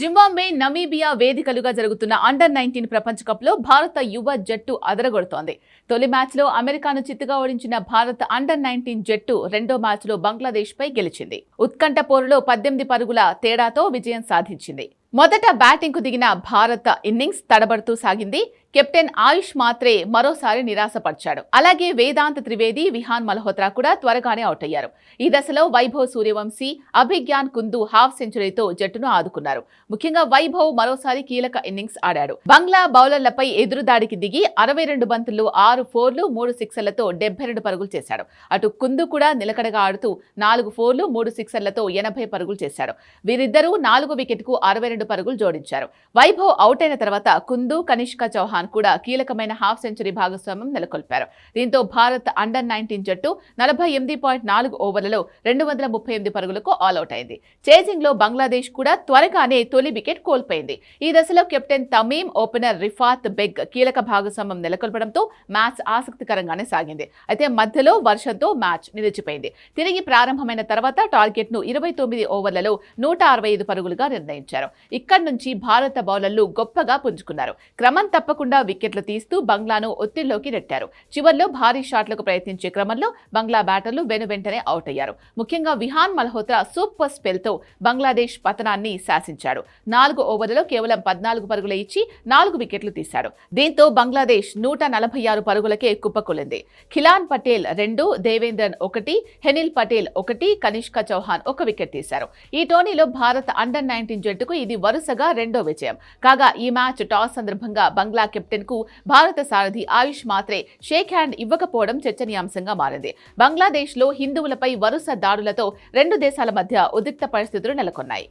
Zimbabwe Namibia వేదికలుగా జరుగుతున్న under nineteen ప్రపంచ కప్లో భారత యువ జట్టు అదరగొడుతోంది. తొలి మ్యాచ్లో అమెరికాను చిత్తుగా ఓడించిన భారత అండర్ నైన్టీన్ జట్టు రెండో మ్యాచ్లో బంగ్లాదేశ్ పై గెలిచింది. ఉత్కంఠ పోరులో పద్దెనిమిది పరుగుల తేడాతో విజయం సాధించింది. మొదట బ్యాటింగ్కు దిగిన భారత ఇన్నింగ్స్ తడబడుతూ సాగింది. కెప్టెన్ ఆయుష్ మాత్రే మరోసారి నిరాశపరిచాడు. అలాగే వేదాంత్ త్రివేది విహాన్ మల్హోత్రా కూడా త్వరగానే అవుట్ అయ్యారు. ఈ దశలో వైభవ్ సూర్యవంశీ అభిజ్ఞాన్ కుందు హాఫ్ సెంచరీతో జట్టును ఆదుకున్నారు. ముఖ్యంగా వైభవ్ మరోసారి కీలక ఇన్నింగ్స్ ఆడాడు. బంగ్లా బౌలర్లపై ఎదురుదాడికి దిగి అరవై రెండు బంతులు ఆరు ఫోర్లు మూడు సిక్సర్లతో డెబ్బై రెండు పరుగులు చేశాడు. అటు కుందు కూడా నిలకడగా ఆడుతూ నాలుగు ఫోర్లు మూడు సిక్సర్లతో ఎనభై పరుగులు చేశాడు. వీరిద్దరూ నాలుగు వికెట్కు అరవై రెండు పరుగులు జోడించారు. వైభవ్ అవుట్ అయిన తర్వాత కుందు కనిష్క చౌహాన్ కూడా కీలకమైన హాఫ్ సెంచరీ భాగస్వామ్యం నెలకొల్పారు. దీంతో భారత్ అండర్ నైన్టీన్ జట్టు నలభై ఎనిమిది పాయింట్ నాలుగు ఓవర్లలో రెండు వందల ముప్పై ఎనిమిది పరుగులకు ఆల్అౌట్ అయింది. చేజింగ్లో బంగ్లాదేశ్ కూడా త్వరగానే తొలి వికెట్ కోల్పోయింది. ఈ దశలో కెప్టెన్ తమీం ఓపెనర్ రిఫాత్ బెగ్ కీలక భాగస్వామ్యం నెలకొల్పడంతో మ్యాచ్ ఆసక్తికరంగానే సాగింది. అయితే మధ్యలో వర్షంతో మ్యాచ్ నిలిచిపోయింది. తిరిగి ప్రారంభమైన తర్వాత టార్గెట్ను ఇరవై తొమ్మిది ఓవర్లలో నూట అరవై ఐదు పరుగులుగా నిర్ణయించారు. ఇక్కడి నుంచి భారత బౌలర్లు గొప్పగా పుంజుకున్నారు. క్రమం తప్పకుండా వికెట్లు తీస్తూ బంగ్లాను ఒత్తిడిలోకి నెట్టారు. చివర్లో భారీ షాట్లకు ప్రయత్నించే క్రమంలో బంగ్లా బ్యాటర్లు వెను వెంటనే అవుట్ అయ్యారు. ముఖ్యంగా విహాన్ మల్హోత్రా సూపర్ స్పెల్తో బంగ్లాదేశ్ పతనాన్ని శాసించాడు. నాలుగు ఓవర్లలో కేవలం పద్నాలుగు పరుగులు ఇచ్చి నాలుగు వికెట్లు తీశాడు. దీంతో బంగ్లాదేశ్ నూట నలభై ఆరు పరుగులకే కుప్పకొలింది. ఖిలాన్ పటేల్ రెండు దేవేంద్రన్ ఒకటి హెనిల్ పటేల్ ఒకటి కనిష్క చౌహాన్ ఒక వికెట్ తీశారు. ఈ టోర్నీలో భారత్ అండర్ నైన్టీన్ జట్టుకు ఇది వరుసగా రెండో విజయం. కాగా ఈ మ్యాచ్ టాస్ సందర్భంగా బంగ్లా కెప్టెన్కు భారత సారథి ఆయుష్ మాత్రే షేక్ హ్యాండ్ ఇవ్వకపోవడం చర్చనీయాంశంగా మారింది. బంగ్లాదేశ్లో హిందువులపై వరుస దాడులతో రెండు దేశాల మధ్య ఉద్రిక్త పరిస్థితులు నెలకొన్నాయి.